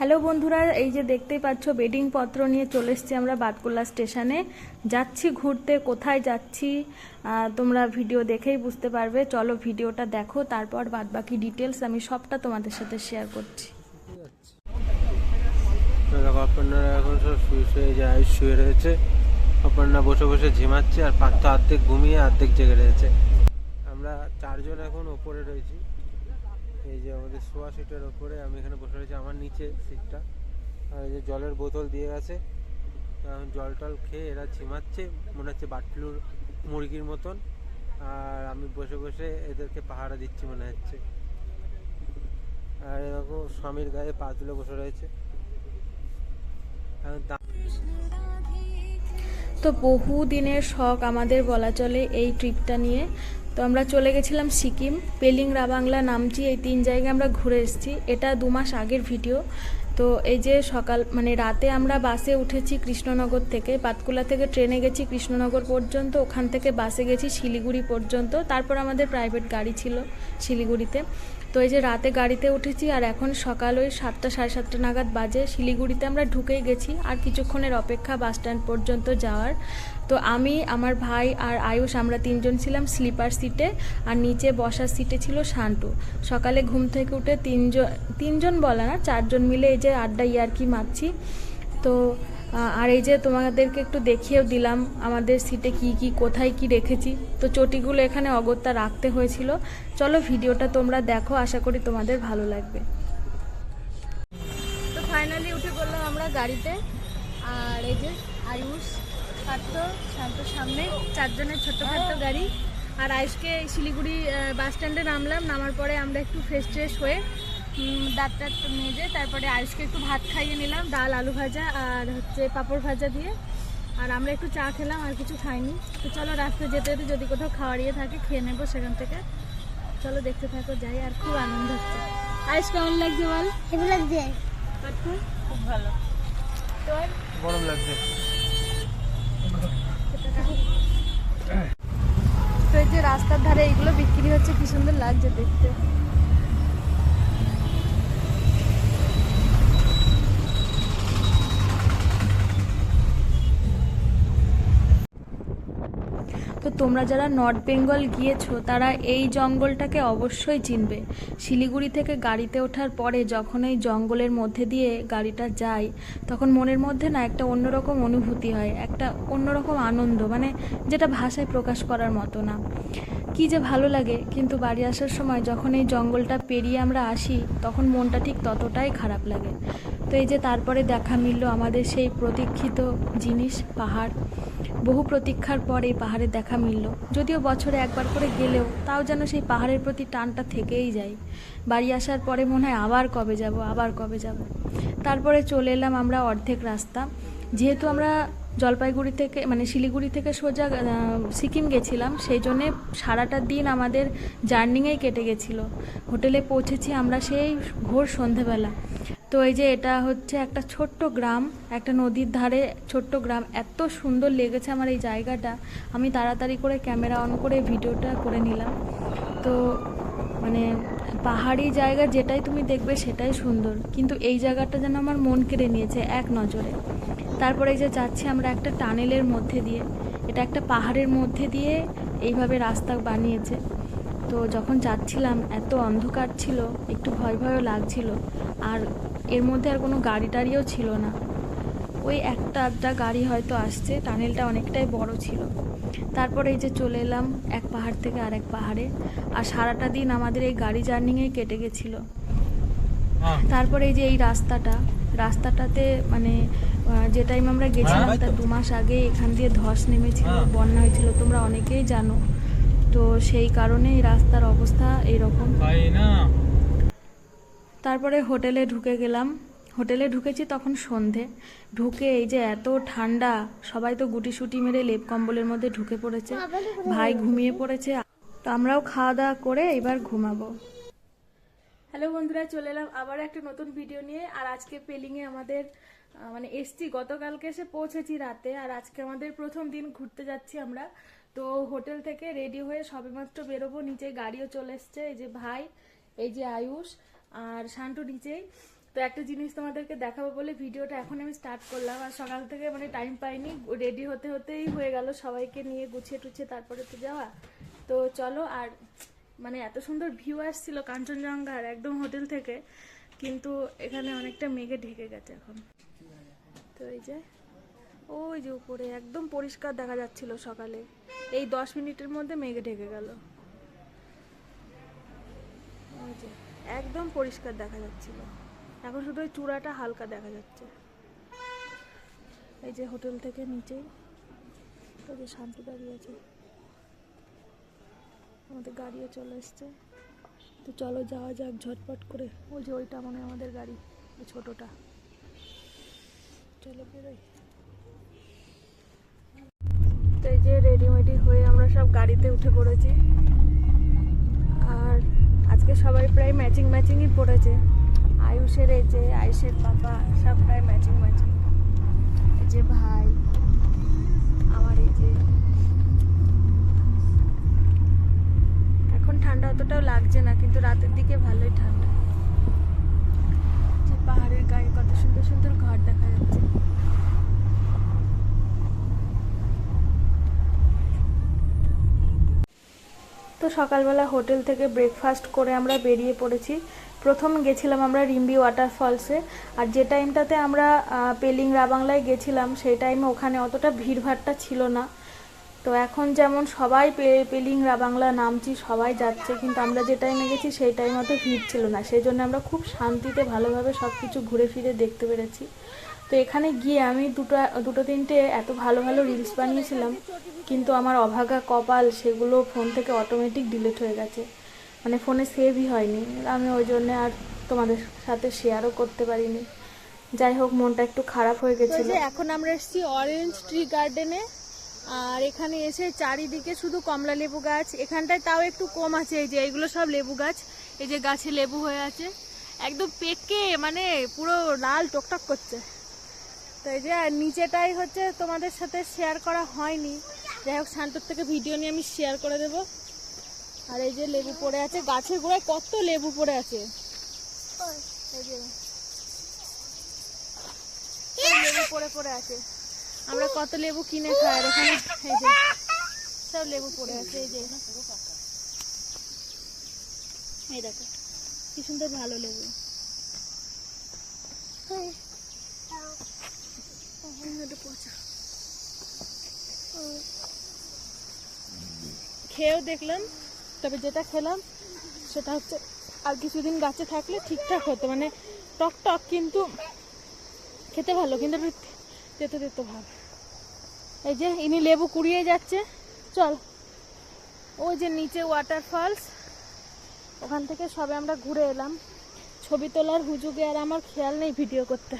Hello বন্ধুরা, এই যে দেখতেই পাচ্ছ, বেডিং পত্র নিয়ে চলে এসেছি আমরা বাতকুল্লা স্টেশনে। যাচ্ছি ঘুরতে, কোথায় যাচ্ছি তোমরা ভিডিও দেখেই বুঝতে পারবে। চলো ভিডিওটা দেখো, তারপর বাদবাকি ডিটেলস আমি সবটা তোমাদের সাথে শেয়ার করছি। অপর্ণারা এখন সব শুয়ে শুয়ে শুয়ে রয়েছে। অপর্ণা বসে বসে ঝিমাচ্ছে আর পাঁচটা অর্ধেক ঘুমিয়ে অর্ধেক জেগে রয়েছে। আমরা চারজন এখন ওপরে রয়েছি। এই যে আমাদের শোয়া সিটের ওপরে, আমি এখানে বসে রয়েছি, আমার নিচে সিটটা। আর এই যে জলের বোতল দিয়ে গেছে জল টল খেয়ে এরা ঝিমাচ্ছে, মনে হচ্ছে বাটলুর মুরগির মতন। আর আমি বসে বসে এদেরকে পাহারা দিচ্ছি, মনে হচ্ছে। আর এরকম স্বামীর গায়ে পা তুলে বসে রয়েছে। তো বহু দিনের শখ আমাদের বলা চলে এই ট্রিপটা নিয়ে। তো আমরা চলে গেছিলাম সিকিম, পেলিং রাবাংলা নামচি, এই তিন জায়গায় আমরা ঘুরে এসেছি। এটা দু মাস আগের ভিডিও। তো এই যে সকাল মানে রাতে আমরা বাসে উঠেছি কৃষ্ণনগর থেকে, পাতকুলা থেকে ট্রেনে গেছি কৃষ্ণনগর পর্যন্ত, ওখান থেকে বাসে গেছি শিলিগুড়ি পর্যন্ত। তারপর আমাদের প্রাইভেট গাড়ি ছিল শিলিগুড়িতে। এই যে রাতে গাড়িতে উঠেছি আর এখন সকাল ওই সাতটা, সাড়ে সাতটা নাগাদ বাজে। শিলিগুড়িতে আমরা ঢুকেই গেছি আর কিছুক্ষণের অপেক্ষা বাস স্ট্যান্ড পর্যন্ত যাওয়ার। তো আমি, আমার ভাই আর আয়ুষ, আমরা তিনজন ছিলাম স্লিপার সিটে আর নিচে বসার সিটে ছিল শান্টু। সকালে ঘুম থেকে উঠে তিনজন তিনজন বলা না, চারজন মিলে এই যে আড্ডা ইয়ারকি মারছি। তো আর এই যে তোমাদেরকে একটু দেখিয়েও দিলাম আমাদের সিটে কি কি, কোথায় কি রেখেছি। তো চটিগুলো এখানে অগত্যা রাখতে হয়েছিল। চলো ভিডিওটা তোমরা দেখো, আশা করি তোমাদের ভালো লাগবে। তো ফাইনালি উঠে পড়লাম আমরা গাড়িতে। আর এই যে আয়ুষ পার্থ শান্ত সামনে, চারজনের ছোট্টখাট্ট গাড়ি। আর আয়ুষকে শিলিগুড়ি বাস স্ট্যান্ডে নামলাম। নামার পরে আমরা একটু ফ্রেশ ট্রেশ হয়ে দাঁত টাত মেজে তারপরে আয়ুষকে একটু ভাত খাইয়ে নিলাম ডাল আলু ভাজা আর হচ্ছে পাঁপড় ভাজা দিয়ে। আর আমরা একটু চা খেলাম আর কিছু খাইনি। তো চলো রাস্তায় যেতে যেতে যদি কোথাও খাওয়ার ইয়ে থাকে খেয়ে নেব সেখান থেকে। চলো দেখতে থাকো যাই আর খুব আনন্দ হচ্ছে। আয়ুষ কেমন লাগছে বল? হেভি লাগছে। খুব ভালো। তোর? গরম লাগছে। তো এই যে রাস্তার ধারে এইগুলো বিক্রি হচ্ছে কি সুন্দর লাগছে দেখতে। তো তোমরা যারা নর্থ বেঙ্গল গিয়েছো, তারা এই জঙ্গলটাকে অবশ্যই চিনবে। শিলিগুড়ি থেকে গাড়িতে ওঠার পরে যখন এই জঙ্গলের মধ্যে দিয়ে গাড়িটা যায়, তখন মনের মধ্যে না একটা অন্যরকম অনুভূতি হয়, একটা অন্যরকম আনন্দ মানে যেটা ভাষায় প্রকাশ করার মতো না। কি যে ভালো লাগে, কিন্তু বাড়ি আসার সময় যখন এই জঙ্গলটা পেরিয়ে আমরা আসি, তখন মনটা ঠিক ততটাই খারাপ লাগে। তো এই যে তারপরে দেখা মিলল আমাদের সেই প্রতীক্ষিত জিনিস, পাহাড়। বহু প্রতীক্ষার পর এই পাহাড়ের দেখা মিলল। যদিও বছরে একবার করে গেলেও তাও যেন সেই পাহাড়ের প্রতি টানটা থেকেই যায়। বাড়ি আসার পরে মনে হয় আবার কবে যাব, আবার কবে যাব। তারপরে চলে এলাম আমরা অর্ধেক রাস্তা। যেহেতু আমরা জলপাইগুড়ি থেকে মানে শিলিগুড়ি থেকে সোজা সিকিম গেছিলাম, সেই জন্যে সারাটা দিন আমাদের জার্নিংয়েই কেটে গেছিল। হোটেলে পৌঁছেছি আমরা সেই ভোর সন্ধেবেলা। তো এই যে এটা হচ্ছে একটা ছোট্ট গ্রাম, একটা নদীর ধারে ছোট্ট গ্রাম। এত সুন্দর লেগেছে আমার এই জায়গাটা। আমি তাড়াতাড়ি করে ক্যামেরা অন করে ভিডিওটা করে নিলাম। তো মানে পাহাড়ি জায়গা যেটাই তুমি দেখবে সেটাই সুন্দর। কিন্তু এই জায়গাটা যেন আমার মন কেড়ে নিয়েছে এক নজরে। তারপরে এই যে যাচ্ছি আমরা একটা টানেলের মধ্যে দিয়ে। এটা একটা পাহাড়ের মধ্যে দিয়ে এইভাবে রাস্তা বানিয়েছে। তো যখন যাচ্ছিলাম এত অন্ধকার ছিল একটু ভয় ভয়ও লাগছিল আর এর মধ্যে আর কোনো গাড়ি টাড়িও ছিল না। ওই একটা আধটা গাড়ি হয়তো আসছে টানেলটা অনেকটাই বড় ছিল। তারপরে এই যে চলে এলাম এক পাহাড় থেকে আরেক পাহাড়ে আর সারাটা দিন আমাদের এই গাড়ি জার্নিংয়েই কেটে গেছিল। তারপরে এই যে এই রাস্তাটা রাস্তাটাতে মানে যে টাইম আমরা গেছিলাম তার দু মাস আগে এখান দিয়ে ধস নেমেছিল বন্যা হয়েছিল তোমরা অনেকেই জানো। তো সেই কারণে রাস্তার অবস্থা এইরকম। তারপরে হোটেলে ঢুকে গেলাম। হোটেলে ঢুকেছি তখন সন্ধে। ঢুকে এই যে এত ঠান্ডা সবাই তো গুটি সুটি মেরে লেপ কম্বলের মধ্যে ঢুকে পড়েছে। ভাই ঘুমিয়ে পড়েছে। তো আমরাও খাওয়া দাওয়া করে এবার ঘুমাবো। হ্যালো বন্ধুরা চলে এলাম আবার একটা নতুন ভিডিও নিয়ে। আর আজকে পেলিংয়ে আমাদের মানে এসছি। গতকালকে এসে পৌঁছেছি রাতে। আর আজকে আমাদের প্রথম দিন ঘুরতে যাচ্ছি আমরা। তো হোটেল থেকে রেডি হয়ে সবেমাত্র বেরোবো নিচে গাড়িও চলে এসছে, এই যে ভাই, এই যে আয়ুষ আর শান্টু নিচেই। তো একটা জিনিস তোমাদেরকে দেখাবো বলে ভিডিওটা এখন আমি স্টার্ট করলাম, আর সকাল থেকে মানে টাইম পাইনি রেডি হতে হতেই হয়ে গেল সবাইকে নিয়ে গুছিয়ে টুছিয়ে তারপরে তো যাওয়া। তো চলো, আর মানে এত সুন্দর ভিউ আসছিল কাঞ্চনজঙ্ঘার একদম হোটেল থেকে, কিন্তু এখানে অনেকটা মেঘে ঢেকে গেছে এখন। তো এই যে ওই যে উপরে, একদম পরিষ্কার দেখা যাচ্ছিল সকালে। এই দশ মিনিটের মধ্যে মেঘে ঢেকে গেল। ওই যে, একদম পরিষ্কার দেখা যাচ্ছিল। এখন শুধু ওই চূড়াটা হালকা দেখা যাচ্ছে। এই যে হোটেল থেকে নিচেই, ওই যে শান্ত দাঁড়িয়ে আছে। আমাদের গাড়িও চলে এসছে। তো চলো যাওয়া যাক ঝটপট করে। ওই যে ওইটা মনে আমাদের গাড়ি, ওই ছোটোটা। চলো বেরোই। তো এই যে রেডিমেডি হয়ে আমরা সব গাড়িতে উঠে পড়েছি। আর আজকে সবাই প্রায় ম্যাচিং ম্যাচিংই পড়েছে। আয়ুষের এই যে, আয়ুষের পাপা, সব প্রায় ম্যাচিং ম্যাচিং এই যে ভাই, আমার এই যে। এখন ঠান্ডা অতটাও লাগছে না, কিন্তু রাতের দিকে ভালোই ঠান্ডা। পাহাড়ের গায়ে কত সুন্দর সুন্দর ঘর দেখা যাচ্ছে। তো সকালবেলা হোটেল থেকে ব্রেকফাস্ট করে আমরা বেরিয়ে পড়েছি। প্রথম গেছিলাম আমরা রিম্বি ওয়াটারফলসে আর যে টাইমটাতে আমরা পেলিং রাবাংলায় গেছিলাম, সেই টাইমে ওখানে অতটা ভিড়ভাট্টা ছিল না। তো এখন যেমন সবাই পেলিং রাবাংলা নামছি, সবাই যাচ্ছে, কিন্তু আমরা যে টাইমে গেছি, সেই টাইম অত ভিড় ছিল না। সেই জন্য আমরা খুব শান্তিতে ভালোভাবে সব কিছু ঘুরে ফিরে দেখতে পেরেছি। তো এখানে গিয়ে আমি দুটো দুটো তিনটে এত ভালো ভালো রিলস বানিয়েছিলাম কিন্তু আমার অভাগা কপাল সেগুলো ফোন থেকে অটোমেটিক ডিলিট হয়ে গেছে। মানে ফোনে সেভই হয়নি। আমি ওই জন্য আর তোমাদের সাথে শেয়ারও করতে পারিনি। যাই হোক মনটা একটু খারাপ হয়ে গেছিল। এখন আমরা এসেছি অরেঞ্জ ট্রি গার্ডেনে আর এখানে এসে চারিদিকে শুধু কমলা লেবু গাছ। এখানটায় তাও একটু কম আছে। এই যে এইগুলো সব লেবু গাছ। এই যে গাছে লেবু হয়ে আছে। একদম পেকে মানে পুরো লাল টকটক করছে। তো এই যে, আর নিচেটাই হচ্ছে তোমাদের সাথে শেয়ার করা হয়নি। যাই হোক, শান্তর থেকে ভিডিও নিয়ে আমি শেয়ার করে দেব। আর এই যে লেবু পড়ে আছে, গাছের গোড়ায় কত লেবু পড়ে আছে। লেবু পড়ে পড়ে আছে। আমরা কত লেবু কিনে খাই আর এখানে, এই যে, সব লেবু পড়ে আছে, এই যে। এই দেখো, কি সুন্দর ভালো লেবু। এই। খেয়েও দেখলাম, তবে যেটা খেলাম সেটা হচ্ছে আর কিছুদিন গাছে থাকলে ঠিকঠাক হতো মানে টক টক কিন্তু খেতে ভালো, কিন্তু তেতো তেতো ভাব। এই যে ইনি লেবু কুড়িয়ে যাচ্ছে, চল। ওই যে নিচে ওয়াটারফলস ওখান থেকে সবে আমরা ঘুরে এলাম। ছবি তোলার হুজুগে আর আমার খেয়াল নেই ভিডিও করতে।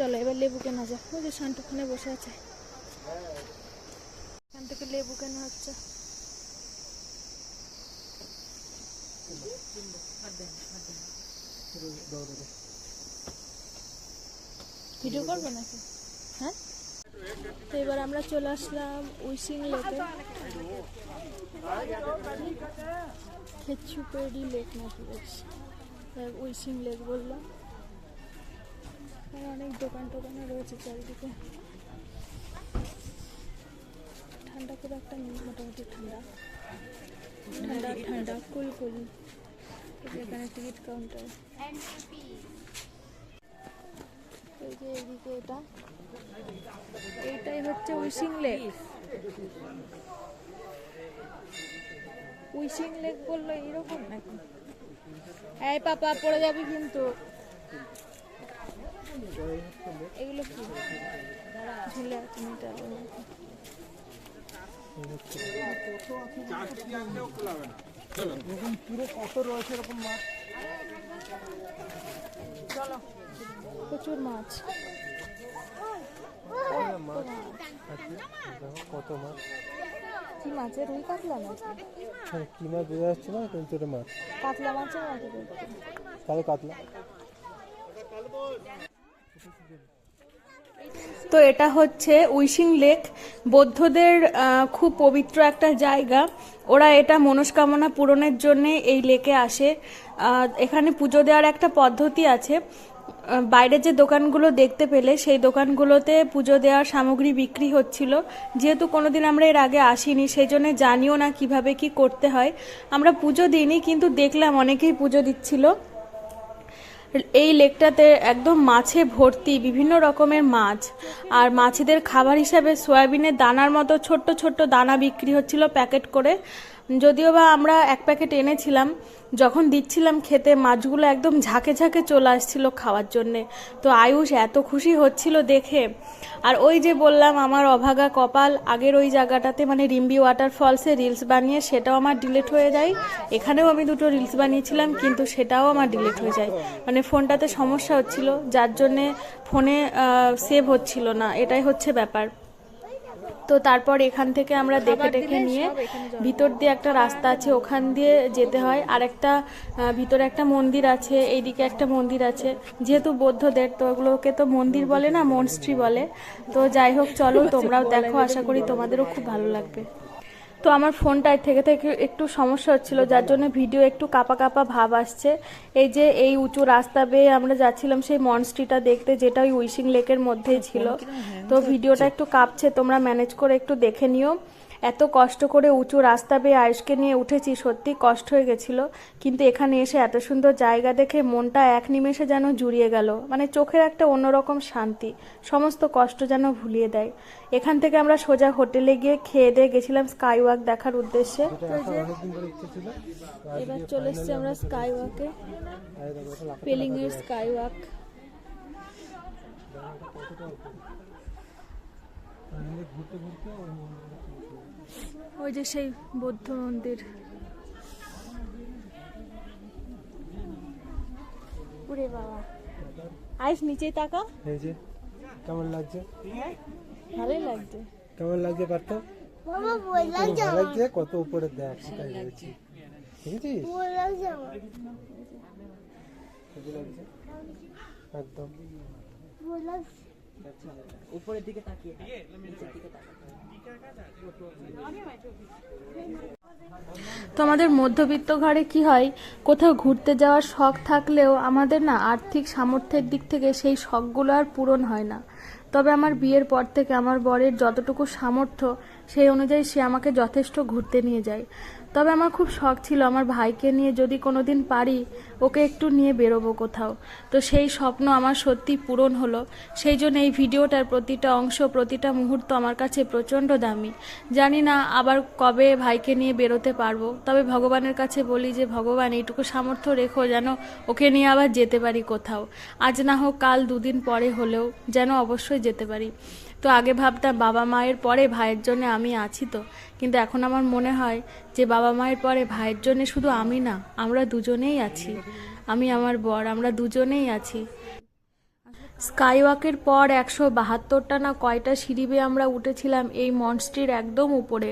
চলো, এবার লেবু কেনা যাক। ওই যে শান্তুখানে বসে আছে। এখান থেকে লেবু কেনা হচ্ছে। ভিডিও করব নাকি? হ্যাঁ? তো এবার আমরা চলে আসলাম উইসিং লেকে। খেচুপেড়ি লেক নাকি উইসিং লেক বললাম। আর অনেক দোকান টোকানও রয়েছে চারিদিকে। ঠান্ডা খুব একটা নেই, মোটামুটি ঠান্ডা। ঠান্ডা ঠান্ডা, কুল এখানে টিকিট কাউন্টার। এই যে এইদিকে এটা। এইটাই হচ্ছে উইসিং লেক। উইসিং লেক বলল এইরকম নাকি? এই পাপা, পড়ে যাবি কিন্তু। এগুলো কি? ঝুলে আছে মিটারের মতো। প্রচুর মাছ। মাছ কত মাছ মাছের কাতলা হ্যাঁ কি মাছ না মাছ। কাতলা দেখতে কাতলা। তো এটা হচ্ছে উইশিং লেক। বৌদ্ধদের খুব পবিত্র একটা জায়গা। ওরা এটা মনস্কামনা পূরণের জন্য এই লেকে আসে। এখানে পুজো দেওয়ার একটা পদ্ধতি আছে। বাইরে যে দোকানগুলো দেখতে পেলে সেই দোকানগুলোতে পুজো দেওয়ার সামগ্রী বিক্রি হচ্ছিল। যেহেতু কোনোদিন আমরা এর আগে আসিনি সেই জন্য জানিও না কীভাবে কি করতে হয়। আমরা পুজো দিইনি, কিন্তু দেখলাম অনেকেই পুজো দিচ্ছিল। এই লেকটাতে একদম মাছে ভর্তি, বিভিন্ন রকমের মাছ। আর মাছেদের খাবার হিসাবে সয়াবিনের দানার মতো ছোট্ট ছোট্ট দানা বিক্রি হচ্ছিল প্যাকেট করে। যদিও বা আমরা এক প্যাকেট এনেছিলাম, যখন দিচ্ছিলাম খেতে মাছগুলো একদম ঝাঁকে ঝাঁকে চলে আসছিল খাওয়ার জন্যে। তো আয়ুষ এত খুশি হচ্ছিল দেখে। আর ওই যে বললাম, আমার অভাগা কপাল, আগের ওই জায়গাটাতে মানে রিম্বি ওয়াটারফলসে রিলস বানিয়ে সেটাও আমার ডিলেট হয়ে যায়। এখানেও আমি দুটো রিলস বানিয়েছিলাম, কিন্তু সেটাও আমার ডিলেট হয়ে যায়। মানে ফোনটাতে সমস্যা হচ্ছিল, যার জন্যে ফোনে সেভ হচ্ছিল না, এটাই হচ্ছে ব্যাপার। তো তারপর এখান থেকে আমরা দেখে দেখে নিয়ে ভিতর দিয়ে একটা রাস্তা আছে ওখান দিয়ে যেতে হয়। আর একটা ভিতরে একটা মন্দির আছে এইদিকে একটা মন্দির আছে। যেহেতু বৌদ্ধদের তো ওগুলোকে তো মন্দির বলে না মনস্ট্রি বলে। তো যাই হোক চলো তোমরাও দেখো আশা করি তোমাদেরও খুব ভালো লাগবে। তো আমার ফোনটায় থেকে থেকে একটু সমস্যা হচ্ছিল যার জন্য ভিডিও একটু কাপা কাপা ভাব আসছে। এই যে এই উঁচু রাস্তা বেয়ে আমরা যাচ্ছিলাম সেই মনস্ট্রিটা দেখতে যেটা ওই উইশিং লেকের মধ্যেই ছিল। তো ভিডিওটা একটু কাঁপছে তোমরা ম্যানেজ করে একটু দেখে নিও। এত কষ্ট করে উঁচু রাস্তা বেয়ে আয়ুষকে নিয়ে উঠেছি সত্যি কষ্ট হয়ে গেছিল। কিন্তু এখানে এসে এত সুন্দর জায়গা দেখে মনটা এক নিমেষে যেন জুড়িয়ে গেল। মানে চোখের একটা অন্যরকম শান্তি সমস্ত কষ্ট যেন ভুলিয়ে দেয়। এখান থেকে আমরা সোজা হোটেলে গিয়ে খেয়ে দিয়ে গেছিলাম স্কাই ওয়াক দেখার উদ্দেশ্যে। এবার চলে এসছি আমরা স্কাই ওয়াকে পেলিং এর স্কাই ওয়াক ওই যে সেই বৌদ্ধ মন্দির। ওরে বাবা। আইস নিচেই তাকা এই যে কেমন লাগছে? ভালোই লাগছে। কেমন লাগছে পার্থ? ভালো লাগছে কত উপরে দেখ সেটাই বলছি দেখেছিস কেমন লাগছে একদম বললাম তো আমাদের মধ্যবিত্ত ঘরে কি হয়? কোথাও ঘুরতে যাওয়ার শখ থাকলেও আমাদের না আর্থিক সামর্থ্যের দিক থেকে সেই শখগুলো আর পূরণ হয় না। তবে আমার বিয়ের পর থেকে আমার বরের যতটুকু সামর্থ্য সেই অনুযায়ী সে আমাকে যথেষ্ট ঘুরতে নিয়ে যায়। তবে আমার খুব শখ ছিল আমার ভাইকে নিয়ে যদি কোনোদিন পারি, ওকে একটু নিয়ে বেরোবো কোথাও। তো সেই স্বপ্ন আমার সত্যি পূরণ হলো। সেই জন্য এই ভিডিওটার প্রতিটা অংশ, প্রতিটা মুহূর্ত আমার কাছে প্রচণ্ড দামি। জানি না আবার কবে ভাইকে নিয়ে বেরোতে পারব। তবে ভগবানের কাছে বলি যে, ভগবান, এইটুকু সামর্থ্য রেখো যেন ওকে নিয়ে আবার যেতে পারি কোথাও। আজ না হোক কাল দুদিন পরে হলেও যেন অবশ্যই যেতে পারি। তো আগে ভাবতাম বাবা মায়ের পরে ভাইয়ের জন্য আমি আছি তো। কিন্তু এখন আমার মনে হয় যে বাবা মায়ের পরে ভাইয়ের জন্য শুধু আমি না, আমরা দুজনেই আছি। আমি, আমার বর, আমরা দুজনেই আছি। স্কাইওয়াকের পর একশো বাহাত্তরটা না কয়টা সিঁড়ি বেয়ে আমরা উঠেছিলাম এই মনস্ট্রির একদম উপরে।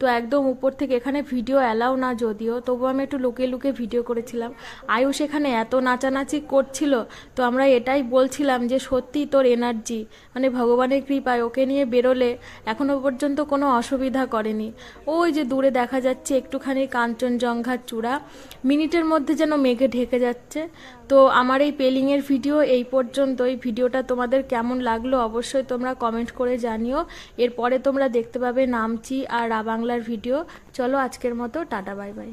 তো একদম উপর থেকে এখানে ভিডিও অ্যালাও না যদিও, তবু আমি একটু লুকিয়ে লুকিয়ে ভিডিও করেছিলাম। আয়ুষ এখানে এত নাচানাচি করছিল, তো আমরা এটাই বলছিলাম যে সত্যি তোর এনার্জি মানে ভগবানের কৃপায় ওকে নিয়ে বেরোলে এখনও পর্যন্ত কোনো অসুবিধা করেনি। ওই যে দূরে দেখা যাচ্ছে একটুখানি কাঞ্চনজঙ্ঘার চূড়া, মিনিটের মধ্যে যেন মেঘে ঢেকে যাচ্ছে। তো আমার এই পেলিংয়ের ভিডিও এই পর্যন্ত এই ভিডিওটা তোমাদের কেমন লাগল অবশ্যই তোমরা কমেন্ট করে জানিও। এরপরে তোমরা দেখতে পাবে নামচি আর বাংলার ভিডিও চলো আজকের মতো, টাটা বাই বাই